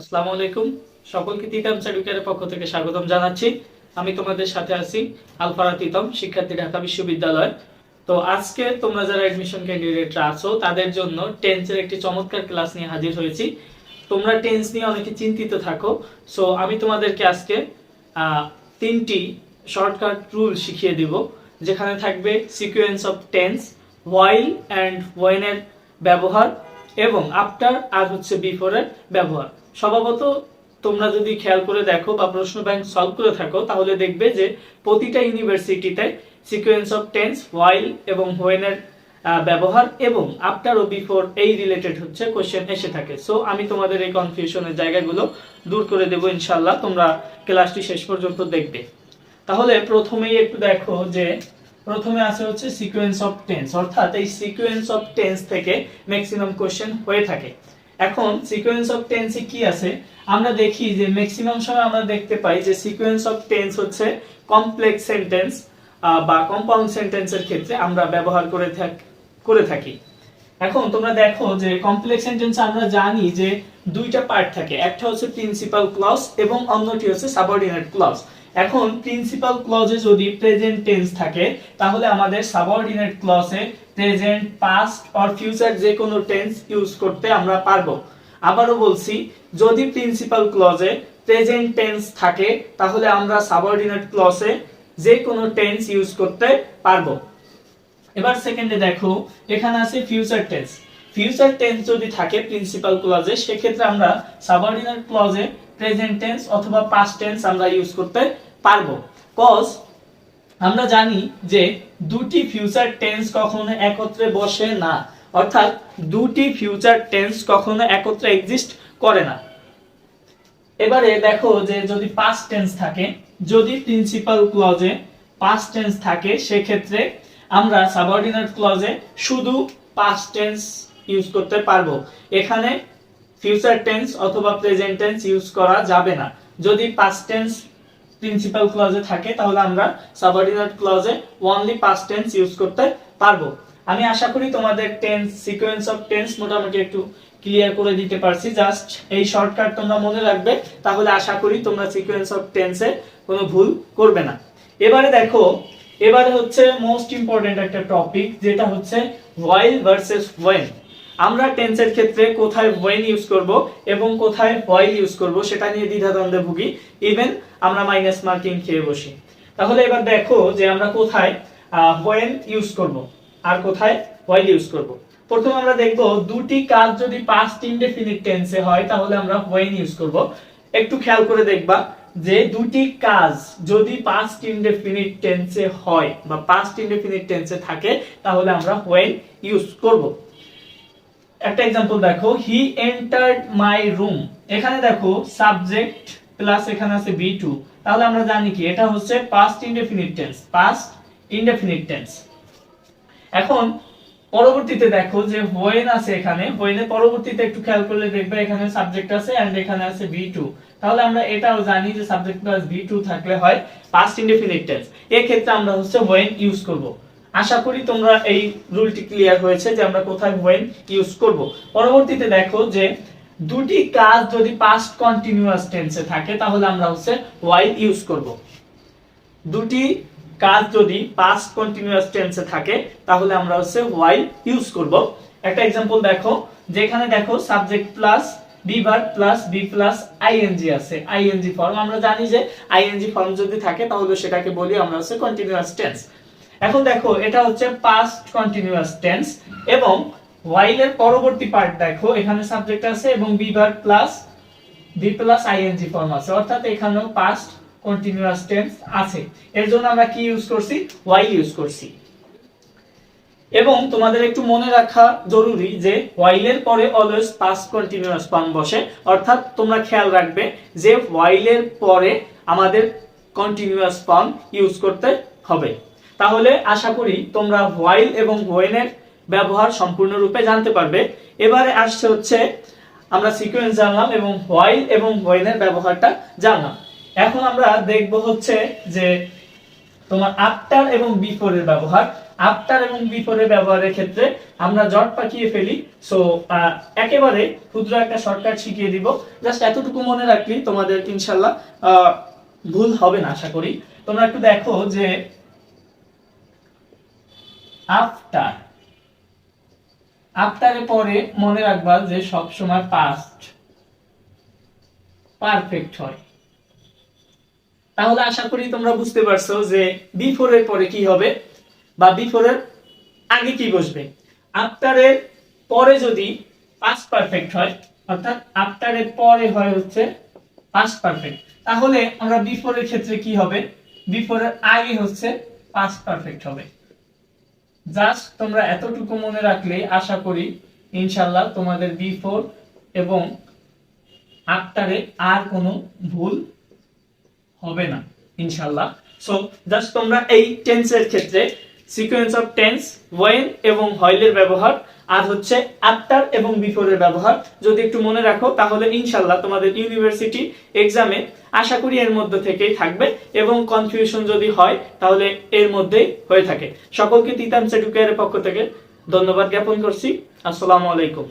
আসসালামু আলাইকুম। সকলকে তিতাম সার্টিফিকেটের পক্ষ থেকে স্বাগতম জানাচ্ছি। আমি তোমাদের সাথে আছি আলফারা তিতম, শিক্ষার্থী ঢাকা বিশ্ববিদ্যালয়। তো আজকে তোমরা যারা অ্যাডমিশন ক্যান্ডিডেটরা আছো, তাদের জন্য টেন্সের একটি চমৎকার ক্লাস নিয়ে হাজির হয়েছি। তোমরা টেন্স নিয়ে অনেকে চিন্তিত থাকো। সো আমি তোমাদেরকে আজকে তিনটি শর্টকাট রুল শিখিয়ে দিব, যেখানে থাকবে sequence of tense while and ওয়েনের ব্যবহার এবং আফটার আর হচ্ছে বিফোরের ব্যবহার। স্বভাবত তোমরা যদি খেয়াল করে দেখো বা প্রশ্ন ব্যাংক সলভ করে থাকো, তাহলে দেখবে যে প্রতিটা ইউনিভার্সিটিতে সিকোয়েন্স অফ টেন্স ওয়াইল এবং হোয়েনের ব্যবহার এবং আফটার ও বিফোর এই রিলেটেড হচ্ছে কোশ্চেন এসে থাকে। সো আমি তোমাদের এই কনফিউশনের জায়গাগুলো দূর করে দেবো ইনশাল্লাহ তোমরা ক্লাসটি শেষ পর্যন্ত দেখবে। তাহলে প্রথমেই একটু দেখো যে প্রথমে আছে হচ্ছে সিকোয়েন্স অফ টেন্স অর্থাৎ এই সিকোয়েন্স অফ টেন্স থেকে ম্যাক্সিমাম কোশ্চেন হয়ে থাকে। এখন সিকোয়েন্স অফ টেন্সে কি আছে? আমরা দেখি যে ম্যাক্সিমাম সময় আমরা দেখতে পাই যে সিকোয়েন্স অফ টেন্স হচ্ছে কমপ্লেক্স সেন্টেন্স বা কম্পাউন্ড সেন্টেন্সের ক্ষেত্রে আমরা ব্যবহার করে থাক, করে থাকি। এখন তোমরা দেখো যে কমপ্লেক্স সেন্টেন্স আমরা জানি যে দুইটা পার্ট থাকে, একটা হচ্ছে প্রিন্সিপাল ক্লজ এবং অন্যটি হচ্ছে সাবঅর্ডিনেট ক্লজ এখন প্রিন্সিপাল ক্লজে যদি প্রেজেন্ট টেন্স থাকে, তাহলে আমাদের সাবঅর্ডিনেট ক্লজে প্রেজেন্ট পাস্ট অর ফিউচার যে কোনো টেন্স ইউজ করতে আমরা পারব। আবারও বলছি, যদি প্রিন্সিপাল ক্লজে প্রেজেন্ট টেন্স থাকে, তাহলে আমরা সাবঅর্ডিনেট ক্লজে যে কোনো টেন্স ইউজ করতে পারব। এবার সেকেন্ডে দেখো, এখানে আছে ফিউচার টেন্স ফিউচার টেন্স যদি থাকে প্রিন্সিপাল ক্লজে সেক্ষেত্রে আমরা সাবঅর্ডিনেট ক্লজে প্রেজেন্ট টেন্স অথবা পাস্ট টেন্স আমরা ইউজ করতে পারব। কজ আমরা জানি যে দুটি ফিউচার টেন্স কখনো একত্রে বসে না। অর্থাৎ দুটি ফিউচার টেন্স কখনো একত্রে এক্সিস্ট করে না। এবারে দেখো যে যদি পাস্ট টেন্স থাকে, যদি প্রিন্সিপাল ক্লজে পাস্ট টেন্স থাকে, সেক্ষেত্রে আমরা সাবঅর্ডিনেট ক্লজে শুধু পাস্ট টেন্স ইউজ করতে পারব। এখানে ফিউচার টেন্স অথবা প্রেজেন্ট টেন্স ইউজ করা যাবে না। যদি পাস্ট টেন্স প্রিন্সিপাল ক্লজে থাকে, তাহলে আমরা সাবঅর্ডিনেট ক্লজে অনলি পাস্ট টেন্স ইউজ করতে পারব। আমি আশা করি তোমাদের টেন্স সিকোয়েন্স অফ টেন্স মোটামুটি একটু ক্লিয়ার করে দিতে পারছি। জাস্ট এই শর্টকাট তোমরা মনে রাখবে, তাহলে আশা করি তোমরা সিকোয়েন্স অফ টেন্সে কোনো ভুল করবে না। এবারে দেখো, এবারে হচ্ছে মোস্ট ইম্পর্টেন্ট একটা টপিক যেটা হচ্ছে ওয়াইল ভার্সেস ওয়েন আমরা টেন্সের ক্ষেত্রে কোথায় ওয়েন ইউজ করব এবং কোথায় ওয়াইল ইউজ করব সেটা নিয়ে দ্বিধাদ্বন্দ্বে ভুগি ইভেন আমরা মাইনাস মার্কিং খেয়ে বসি। তাহলে এবার দেখো যে আমরা কোথায় ওয়েন ইউজ করব আর কোথায় ওয়াইল ইউজ করব। প্রথমে আমরা দেখব দুটি কাজ যদি পাস্ট ইনডেফিনিট টেন্সে হয়, তাহলে আমরা ওয়েন ইউজ করব। একটু খেয়াল করে দেখবা যে দুটি কাজ যদি পাস্ট ইনডেফিনিট টেন্সে হয় বা পাস্ট ইনডেফিনিট টেন্সে থাকে, তাহলে আমরা ওয়েন ইউজ করব। একটা এক্সাম্পল দেখো হি এন্টার্ড মাই রুম এখানে দেখো সাবজেক্ট প্লাস এখানে আছে বি টু তাহলে আমরা জানি কি, এটা হচ্ছে past indefinite tense past indefinite tense এখন, পরবর্তীতে দেখো যে হোয়েন আছে এখানে হোয়েনের পরবর্তীতে একটু খেয়াল করলে দেখবে এখানে সাবজেক্ট আছে এন্ড এখানে আছে বি টু তাহলে আমরা এটাও জানি যে সাবজেক্ট প্লাস বি টু থাকলে হয় পাস্ট ইনডেফিনিট টেন্স এই ক্ষেত্রে আমরা হচ্ছে হোয়েন ইউজ করব। আশা করি তোমরা এই রুলটি ক্লিয়ার হয়েছে যে আমরা কোথায় হোয়েন ইউজ করব। পরবর্তীতে দেখো যে দুটি কাজ যদি পাস্ট কন্টিনিউয়াস টেন্সে থাকে, তাহলে আমরা হচ্ছে ওয়াইল ইউজ করব। দুটি কাজ যদি পাস্ট কন্টিনিউয়াস টেন্সে থাকে, তাহলে আমরা হচ্ছে ওয়াইল ইউজ করব। একটা এক্সাম্পল দেখো, যেখানে দেখো subject plus be verb plus be plus ING আছে। আইএনজি ফর্ম আমরা জানি যে আইএনজি ফর্ম যদি থাকে, তাহলে সেটাকে বলি আমরা হচ্ছে কন্টিনিউয়াস টেন্স এখন দেখো, এটা হচ্ছে পাস্ট কন্টিনিউয়াস টেন্স এবং ওয়াইল এর পরবর্তী পার্ট দেখো, এখানে সাবজেক্ট আছে এবং be verb plus be plus ING form আছে। অর্থাৎ এখানেও পাস্ট কন্টিনিউয়াস টেন্স আছে। এর জন্য আমরা কি ইউজ করছি? ওয়াইল ইউজ করছি। এবং তোমাদের একটু মনে রাখা জরুরি যে ওয়াইলের পরে অলওয়েজ পাস্ট কন্টিনিউয়াস ফর্ম বসে। অর্থাৎ তোমরা খেয়াল রাখবে যে ওয়াইলের পরে আমাদের কন্টিনিউয়াস ফর্ম ইউজ করতে হবে। তাহলে আশা করি তোমরা হোয়াইল এবং ওয়েনের ব্যবহার সম্পূর্ণরূপে জানতে পারবে। এবারে আসছে হচ্ছে আমরা সিকোয়েন্স জানলাম এবং হোয়াইল এবং ওয়েনের ব্যবহারটা জানলাম। এখন আমরা দেখব হচ্ছে যে তোমার আফটার এবং বিফোরের ব্যবহার। আফটার এবং বিফোরে ব্যবহারের ক্ষেত্রে আমরা জট পাকিয়ে ফেলি। সো একেবারে ক্ষুদ্র একটা শর্টকাট শিখিয়ে দিব। জাস্ট এতটুকু মনে রাখলি তোমাদের ইনশাল্লাহ ভুল হবে না, আশা করি। তোমরা একটু দেখো যে আফটার আফটারে পরে মনে রাখবা যে সব সময় পাস্ট পারফেক্ট হয়। তাহলে আশা করি তোমরা বুঝতে পারছ যে বিফোর এর পরে কি হবে বা বিফোর এর আগে কি বসবে। আফটারের পরে যদি পাস্ট পারফেক্ট হয়, অর্থাৎ আফটারের পরে হয় হচ্ছে পাস্ট পারফেক্ট তাহলে আমরা বিফোর এর ক্ষেত্রে কি হবে? বিফোর এর আগে হচ্ছে পাস্ট পারফেক্ট হবে। জাস্ট তোমরা এতটুকু মনে রাখলে আশা করি ইনশাল্লাহ তোমাদের বিফোর এবং আফটারে আর কোনো ভুল হবে না ইনশাল্লাহ সো জাস্ট তোমরা এই টেন্সের ক্ষেত্রে সিকোয়েন্স অফ টেন্স ওয়েন এবং হয়লের ব্যবহার, আর হচ্ছে আফটার এবং বিফোরের ব্যবহার। যদি একটু মনে রাখো, তাহলে ইনশাল্লাহ তোমাদের ইউনিভার্সিটি এক্সামে আশা করি এর মধ্যে থেকেই থাকবে এবং কনফিউশন যদি হয়, তাহলে এর মধ্যেই হয়ে থাকে। সকলকে তিতাম সেটুকের পক্ষ থেকে ধন্যবাদ জ্ঞাপন করছি। আসসালামু আলাইকুম।